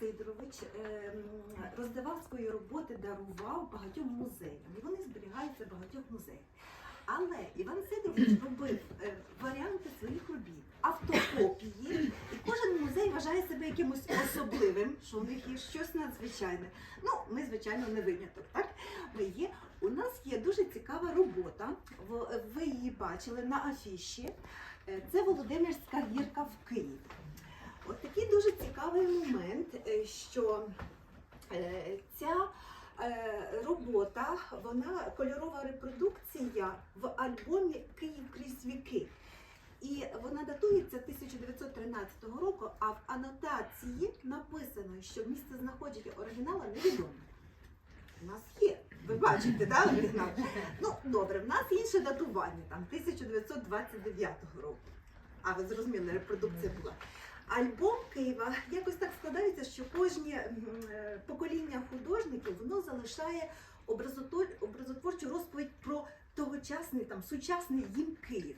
Сидорович ем, роздавав свої роботи, дарував багатьом музеям. І вони зберігаються в багатьох музеях. Але Іван Сидорович робив е, варіанти своїх робіт, автокопії, і кожен музей вважає себе якимось особливим, що у них є щось надзвичайне. Ну, ми, звичайно, не виняток, так? Ми є. У нас є дуже цікава робота. Ви її бачили на афіші. Е, Це Володимирська гірка в Києві. От такий дуже цікавий що е, ця е, робота, вона кольорова репродукція в альбомі Київ крізь віки. І вона датується 1913 року, а в анотації написано, що місце знаходження оригінала невідоме. У нас є. Ви бачите, да, оригінал? Ну, добре, в нас інше датування, там 1929 року. А ви зрозуміли, репродукція була. Альбом Києва якось так складається, що кожне покоління художників воно залишає образотворчу розповідь про тогочасний там сучасний їм Київ.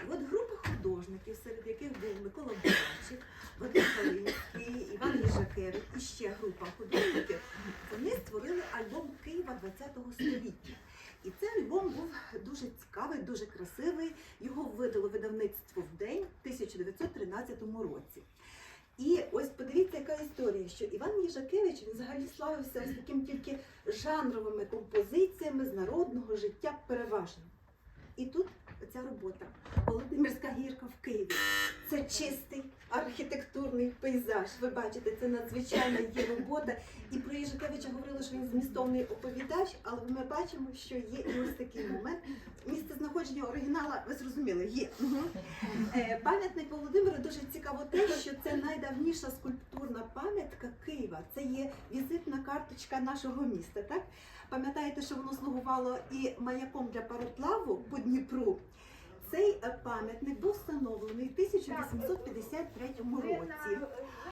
І от група художників, серед яких був Микола Богачик, Вадим Калинський, Іван Їжакевич і ще група художників, вони створили альбом Києва ХХ століття. І цей альбом був дуже цікавий, дуже красивий. Його видало видавництво в день в 1913 році. І ось подивіться, яка історія, що Іван Міжакевич він взагалі славився ось таким тільки жанровими композиціями з народного життя переважно. І тут ця робота Володимирська гірка в Києві. Це чистий архітектурний пейзаж. Ви бачите, це надзвичайна є робота. І про Їжакевича говорили, що він змістовний оповідач, але ми бачимо, що є і ось такий момент. Місце знаходження оригінала, ви зрозуміли, є. Е, Пам'ятник Володимиру дуже цікаво те, що це найдавніша скульптурна пам'ятка Києва. Це є візитна карточка нашого міста. Так пам'ятаєте, що воно слугувало і маяком для пароплаву по Дніпру. Цей пам'ятник був встановлений в 1853 році.